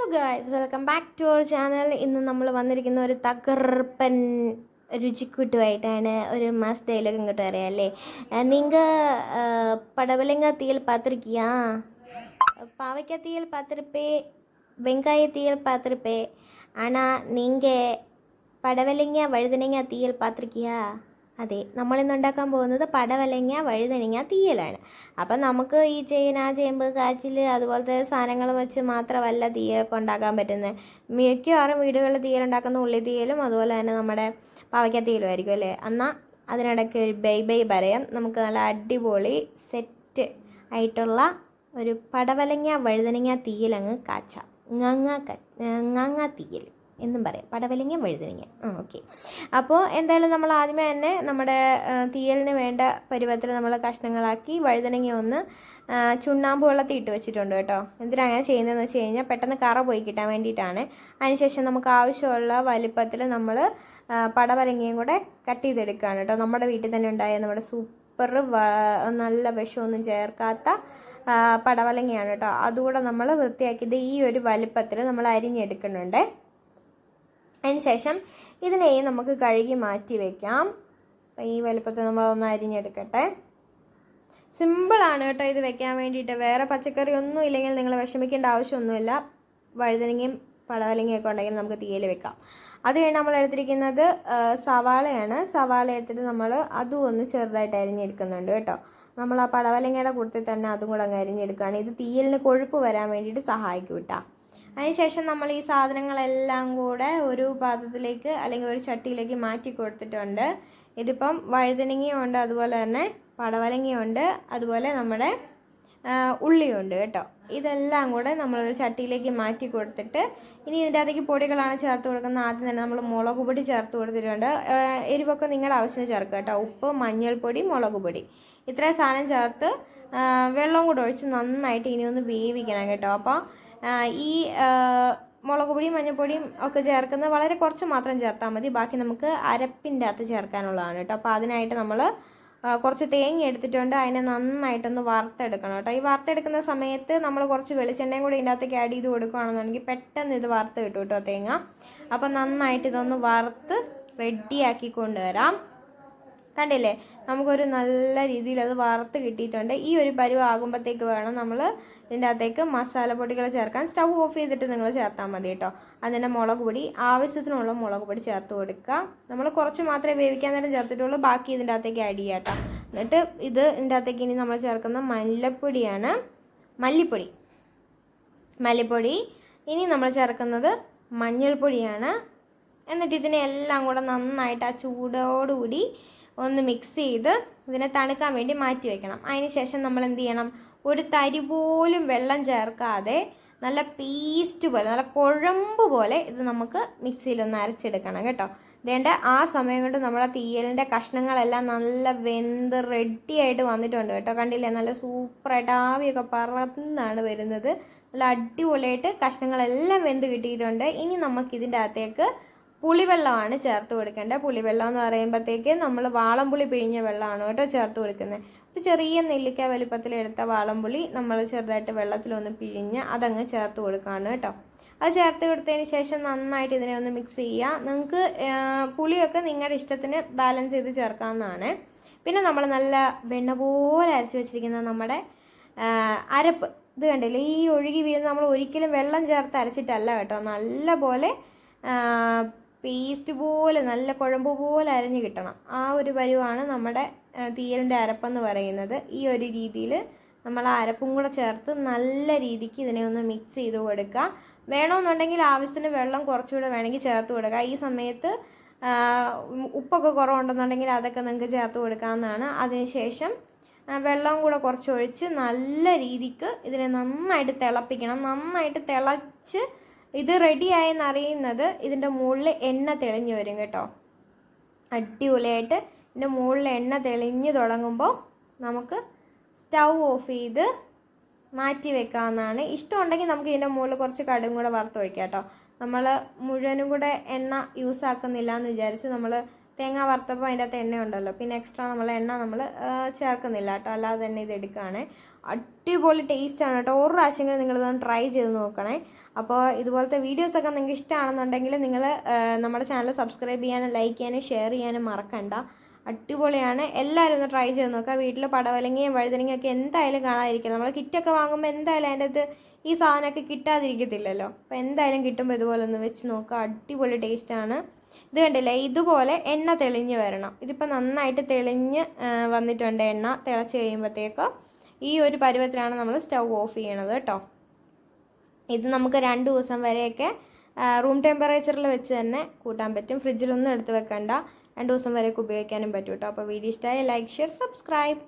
Hello guys welcome back to our channel ഇന്ന് നമ്മൾ വന്നിരിക്കുന്ന ഒരു തകർപ്പൻ രുചിക്കുട്ടുമായിട്ടാണ് ഒരു മസ്ത് ഡൈലോഗും കിട്ടും അറിയാമല്ലേ നിങ്ങൾ പാവയ്ക്ക തീയൽ പാവയ്ക്കത്തിയിൽ വെങ്കായ തീയൽ പാത്തിരുപ്പേ ആണാ നിങ്ങൾ പടവലങ്ങ വഴുതനങ്ങ തീയൽ പാത്തിരിക്കുക അതെ നമ്മളിന്ന് ഉണ്ടാക്കാൻ പോകുന്നത് പടവലങ്ങ വഴുതനങ്ങ തീയലാണ്. അപ്പം നമുക്ക് ഈ ചേന ചേമ്പ് കാച്ചിൽ അതുപോലത്തെ സാധനങ്ങൾ വെച്ച് മാത്രമല്ല തീയലൊക്കെ ഉണ്ടാക്കാൻ പറ്റുന്നത്. മിക്കവാറും വീടുകളിൽ തീയൽ ഉണ്ടാക്കുന്ന ഉള്ളി തീയലും അതുപോലെ തന്നെ നമ്മുടെ പാവയ്ക്ക തീയലും ആയിരിക്കും അല്ലേ? എന്നാൽ അതിനിടയ്ക്ക് ഒരു ബൈ ബൈ പറയാം. നമുക്ക് നല്ല അടിപൊളി സെറ്റ് ആയിട്ടുള്ള ഒരു പടവലങ്ങ വഴുതനങ്ങ തീയൽ അങ്ങ് കാച്ചാം ngങ്ങ ngങ്ങ തീയൽ. എന്നും പറയാം. പടവലങ്ങ വഴുതനങ്ങ ആ ഓക്കെ. അപ്പോൾ എന്തായാലും നമ്മൾ ആദ്യമേ തന്നെ നമ്മുടെ തീയലിന് വേണ്ട പരുവത്തിൽ നമ്മൾ കഷ്ണങ്ങളാക്കി വഴുതനങ്ങ ഒന്ന് ചുണ്ണാമ്പ് വെള്ളത്തിൽ ഇട്ട് വെച്ചിട്ടുണ്ട് കേട്ടോ. എന്തിനാണ് അങ്ങനെ ചെയ്യുന്നതെന്ന് വെച്ച് കഴിഞ്ഞാൽ പെട്ടെന്ന് കറ പോയി കിട്ടാൻ വേണ്ടിയിട്ടാണ്. അതിനുശേഷം നമുക്ക് ആവശ്യമുള്ള വലിപ്പത്തിൽ നമ്മൾ പടവലങ്ങയും കൂടെ കട്ട് ചെയ്തെടുക്കുകയാണ് കേട്ടോ. നമ്മുടെ വീട്ടിൽ തന്നെ ഉണ്ടായ നമ്മുടെ സൂപ്പർ നല്ല വിഷമൊന്നും ചേർക്കാത്ത പടവലങ്ങയാണ് കേട്ടോ. അതുകൂടെ നമ്മൾ വൃത്തിയാക്കിയത് ഈ ഒരു വലിപ്പത്തിൽ നമ്മൾ അരിഞ്ഞെടുക്കുന്നുണ്ട്. അതിനുശേഷം ഇതിനെയും നമുക്ക് കഴുകി മാറ്റി വയ്ക്കാം ഈ വലുപ്പത്തിൽ നമ്മൾ ഒന്ന് അരിഞ്ഞെടുക്കട്ടെ. സിമ്പിളാണ് കേട്ടോ ഇത് വെക്കാൻ വേണ്ടിയിട്ട്. വേറെ പച്ചക്കറി ഒന്നും ഇല്ലെങ്കിൽ നിങ്ങൾ വിഷമിക്കേണ്ട ആവശ്യമൊന്നുമില്ല. വഴുതനങ്ങയും പടവലങ്ങയൊക്കെ ഉണ്ടെങ്കിൽ നമുക്ക് തീയിൽ വെക്കാം. അത് കഴിഞ്ഞ് നമ്മൾ എടുത്തിരിക്കുന്നത് സവാളയാണ്. സവാള എടുത്തിട്ട് നമ്മൾ അതും ഒന്ന് ചെറുതായിട്ട് അരിഞ്ഞെടുക്കുന്നുണ്ട് കേട്ടോ. നമ്മൾ ആ പടവലങ്ങയുടെ കൂട്ടത്തിൽ തന്നെ അതും കൂടെ അങ്ങ് അരിഞ്ഞെടുക്കുകയാണ്. ഇത് തീയലിന് കൊഴുപ്പ് വരാൻ വേണ്ടിയിട്ട് സഹായിക്കും കേട്ടോ. അതിനുശേഷം നമ്മൾ ഈ സാധനങ്ങളെല്ലാം കൂടെ ഒരു പാത്രത്തിലേക്ക് അല്ലെങ്കിൽ ഒരു ചട്ടിയിലേക്ക് മാറ്റി കൊടുത്തിട്ടുണ്ട്. ഇതിപ്പം വഴുതനങ്ങയുണ്ട് അതുപോലെ തന്നെ പടവലങ്ങയുണ്ട് അതുപോലെ നമ്മുടെ ഉള്ളിയുണ്ട് കേട്ടോ. ഇതെല്ലാം കൂടെ നമ്മളൊരു ചട്ടിയിലേക്ക് മാറ്റി കൊടുത്തിട്ട് ഇനി ഇതിന്റെ അകത്തേക്ക് പൊടികളാണ് ചേർത്ത് കൊടുക്കുന്നത്. ആദ്യം തന്നെ നമ്മൾ മുളക് പൊടി ചേർത്ത് കൊടുത്തിട്ടുണ്ട്. എരിവൊക്കെ നിങ്ങളുടെ ആവശ്യത്തിന് ചേർക്കുക കേട്ടോ. ഉപ്പ് മഞ്ഞൾപ്പൊടി മുളക് പൊടി. ഇത്രയും സാധനം ചേർത്ത് വെള്ളവും വെള്ളം കൂടെ ഒഴിച്ച് നന്നായിട്ട് ഇനി ഒന്ന് വേവിക്കണം കേട്ടോ. അപ്പോൾ ഈ മുളക് പൊടിയും മഞ്ഞൾപ്പൊടിയും ഒക്കെ ചേർക്കുന്നത് വളരെ കുറച്ച് മാത്രം ചേർത്താൽ മതി. ബാക്കി നമുക്ക് അരപ്പിന്റെ അകത്ത് ചേർക്കാനുള്ളതാണ് കേട്ടോ. അപ്പോൾ അതിനായിട്ട് നമ്മൾ കുറച്ച് തേങ്ങ എടുത്തിട്ടുണ്ട്. അതിനെ നന്നായിട്ടൊന്ന് വറുത്തെടുക്കണം കേട്ടോ. ഈ വറുത്തെടുക്കുന്ന സമയത്ത് നമ്മൾ കുറച്ച് വെളിച്ചെണ്ണയും കൂടി ഇതിന്റെ അകത്തേക്ക് ആഡ് ചെയ്ത് കൊടുക്കുകയാണെന്നുണ്ടെങ്കിൽ പെട്ടെന്ന് ഇത് വറുത്ത് കിട്ടും കേട്ടോ തേങ്ങ. അപ്പം നന്നായിട്ട് ഇതൊന്ന് വറുത്ത് റെഡിയാക്കി കൊണ്ടുവരാം കണ്ടില്ലേ? നമുക്കൊരു നല്ല രീതിയിൽ അത് വറുത്ത് കിട്ടിയിട്ടുണ്ട്. ഈ ഒരു പരുവ് ആകുമ്പോഴത്തേക്ക് വേണം നമ്മൾ ഇതിന്റെ അകത്തേക്ക് മസാലപ്പൊടികൾ ചേർക്കാൻ. സ്റ്റൗ ഓഫ് ചെയ്തിട്ട് നിങ്ങൾ ചേർത്താൽ മതി കേട്ടോ. അതിന്റെ മുളക് പൊടി ആവശ്യത്തിനുള്ള മുളക് പൊടി ചേർത്ത് കൊടുക്കുക. നമ്മൾ കുറച്ച് മാത്രമേ വേവിക്കാൻ നേരം ചേർത്തിട്ടുള്ളൂ. ബാക്കി ഇതിന്റെ അകത്തേക്ക് ആഡ് ചെയ്യാം കേട്ടോ. എന്നിട്ട് ഇത് ഇതിന്റെ അകത്തേക്ക് ഇനി നമ്മൾ ചേർക്കുന്ന മല്ലപ്പൊടിയാണ്. മല്ലിപ്പൊടി. മല്ലിപ്പൊടി. ഇനി നമ്മൾ ചേർക്കുന്നത് മഞ്ഞൾപ്പൊടിയാണ്. എന്നിട്ട് ഇതിനെ എല്ലാം കൂടെ നന്നായിട്ട് ആ ചൂടോടുകൂടി ഒന്ന് മിക്സ് ചെയ്ത് ഇതിനെ തണുക്കാൻ വേണ്ടി മാറ്റി വെക്കണം. അതിന് ശേഷം നമ്മൾ എന്ത് ചെയ്യണം? ഒരു തരി പോലും വെള്ളം ചേർക്കാതെ നല്ല പേസ്റ്റ് പോലെ നല്ല കുഴമ്പ് പോലെ ഇത് നമുക്ക് മിക്സിയിലൊന്ന് അരച്ചെടുക്കണം കേട്ടോ. ഇതേണ്ട ആ സമയം കൊണ്ട് നമ്മുടെ തീയലിന്റെ കഷ്ണങ്ങളെല്ലാം നല്ല വെന്ത് റെഡി ആയിട്ട് വന്നിട്ടുണ്ട് കേട്ടോ. കണ്ടില്ലേ? നല്ല സൂപ്പറായിട്ട് ആവിയൊക്കെ പറന്നാണ് വരുന്നത്. നല്ല അടിപൊളിയായിട്ട് കഷ്ണങ്ങളെല്ലാം വെന്ത് കിട്ടിയിട്ടുണ്ട്. ഇനി നമുക്കിതിന്റെ അകത്തേക്ക് പുളിവെള്ളമാണ് ചേർത്ത് കൊടുക്കേണ്ടത്. പുളിവെള്ളം എന്ന് പറയുമ്പോഴത്തേക്ക് നമ്മൾ വാളംപുളി പിഴിഞ്ഞ വെള്ളമാണ് കേട്ടോ ചേർത്ത് കൊടുക്കുന്നത്. ഒരു ചെറിയ നെല്ലിക്ക വലിപ്പത്തിലെടുത്ത വാളംപുളി നമ്മൾ ചെറുതായിട്ട് വെള്ളത്തിലൊന്ന് പിഴിഞ്ഞ് അതങ്ങ് ചേർത്ത് കൊടുക്കുകയാണ് കേട്ടോ. അത് ചേർത്ത് കൊടുത്തതിന് ശേഷം നന്നായിട്ട് ഇതിനെ ഒന്ന് മിക്സ് ചെയ്യുക. നിങ്ങൾക്ക് പുളിയൊക്കെ നിങ്ങളുടെ ഇഷ്ടത്തിന് ബാലൻസ് ചെയ്ത് ചേർക്കാവുന്നതാണ്. പിന്നെ നമ്മൾ നല്ല വെണ്ണ പോലെ അരച്ച് വെച്ചിരിക്കുന്ന നമ്മുടെ അരപ്പ് ഇത് കണ്ടില്ലേ? ഈ ഒഴുകി വീഴുന്ന നമ്മൾ ഒരിക്കലും വെള്ളം ചേർത്ത് അരച്ചിട്ടല്ല കേട്ടോ. നല്ല പോലെ പേസ്റ്റ് പോലെ നല്ല കുഴമ്പ് പോലെ അരഞ്ഞ് കിട്ടണം. ആ ഒരു പരുവാണ് നമ്മുടെ തീരന്റെ അരപ്പെന്ന് പറയുന്നത്. ഈ ഒരു രീതിയിൽ നമ്മൾ അരപ്പും കൂടെ ചേർത്ത് നല്ല രീതിക്ക് ഇതിനെ ഒന്ന് മിക്സ് ചെയ്ത് കൊടുക്കുക. വേണമെന്നുണ്ടെങ്കിൽ ആവശ്യത്തിന് വെള്ളം കുറച്ചുകൂടെ വേണമെങ്കിൽ ചേർത്ത് കൊടുക്കുക. ഈ സമയത്ത് ഉപ്പൊക്കെ കുറവുണ്ടെന്നുണ്ടെങ്കിൽ അതൊക്കെ നിങ്ങൾക്ക് ചേർത്ത് കൊടുക്കാവുന്നതാണ്. അതിനുശേഷം വെള്ളം കൂടെ കുറച്ച് ഒഴിച്ച് നല്ല രീതിക്ക് ഇതിനെ നന്നായിട്ട് തിളപ്പിക്കണം. നന്നായിട്ട് തിളച്ച് ഇത് റെഡിയായെന്ന് അറിയുന്നത് ഇതിന്റെ മുകളിൽ എണ്ണ തെളിഞ്ഞു വരും കേട്ടോ. അടിപൊളിയായിട്ട് ഇതിന്റെ മുകളിൽ എണ്ണ തെളിഞ്ഞു തുടങ്ങുമ്പോൾ നമുക്ക് സ്റ്റൗ ഓഫ് ചെയ്ത് മാറ്റി വെക്കാവുന്നതാണ്. ഇഷ്ടമുണ്ടെങ്കിൽ നമുക്ക് ഇതിന്റെ മുകളിൽ കുറച്ച് കടും കൂടെ വറുത്തൊഴിക്കാം കേട്ടോ. നമ്മൾ മുഴുവനും കൂടെ എണ്ണ യൂസ് ആക്കുന്നില്ല എന്ന് വിചാരിച്ചു നമ്മൾ തേങ്ങ വറുത്തപ്പോൾ അതിന്റെ അകത്ത് എണ്ണ ഉണ്ടല്ലോ പിന്നെ എക്സ്ട്രാ നമ്മൾ എണ്ണ നമ്മൾ ചേർക്കുന്നില്ല കേട്ടോ. അല്ലാതെ തന്നെ ഇത് എടുക്കുകയാണ്. അടിപൊളി ടേസ്റ്റ് ആണ് കേട്ടോ. ഒരു പ്രാവശ്യമെങ്കിലും നിങ്ങളിതൊന്ന് ട്രൈ ചെയ്ത് നോക്കണേ. അപ്പോൾ ഇതുപോലത്തെ വീഡിയോസൊക്കെ നിങ്ങൾക്ക് ഇഷ്ടമാണെന്നുണ്ടെങ്കിൽ നിങ്ങൾ നമ്മുടെ ചാനൽ സബ്സ്ക്രൈബ് ചെയ്യാനും ലൈക്ക് ചെയ്യാനും ഷെയർ ചെയ്യാനും മറക്കണ്ട. അടിപൊളിയാണ്. എല്ലാവരും ഒന്ന് ട്രൈ ചെയ്ത് നോക്കുക വീട്ടിൽ പടവലങ്ങയും വഴുതനങ്ങയും ഒക്കെ എന്തായാലും കാണാതിരിക്കുക നമ്മൾ കിറ്റൊക്കെ വാങ്ങുമ്പോൾ എന്തായാലും അതിന്റെ അകത്ത് ഈ സാധനമൊക്കെ കിട്ടാതിരിക്കത്തില്ലല്ലോ. അപ്പോൾ എന്തായാലും കിട്ടുമ്പോൾ ഇതുപോലെ ഒന്ന് വെച്ച് നോക്കുക അടിപൊളി ടേസ്റ്റാണ് ഇത് കണ്ടില്ലേ? ഇതുപോലെ എണ്ണ തെളിഞ്ഞ് വരണം. ഇതിപ്പോൾ നന്നായിട്ട് തെളിഞ്ഞ് വന്നിട്ടുണ്ട് എണ്ണ. തിളച്ച് കഴിയുമ്പോഴത്തേക്ക് ഈ ഒരു പരുവത്തിലാണ് നമ്മൾ സ്റ്റൗ ഓഫ് ചെയ്യണത് കേട്ടോ. ഇത് നമുക്ക് രണ്ട് ദിവസം വരെയൊക്കെ റൂം ടെമ്പറേച്ചറിൽ വെച്ച് തന്നെ കൂട്ടാൻ പറ്റും. ഫ്രിഡ്ജിലൊന്നും എടുത്ത് വെക്കണ്ട. രണ്ട് ദിവസം വരെയൊക്കെ ഉപയോഗിക്കാനും പറ്റും കേട്ടോ. അപ്പോൾ വീഡിയോ ഇഷ്ടമായ ലൈക്ക് ഷെയർ സബ്സ്ക്രൈബ്.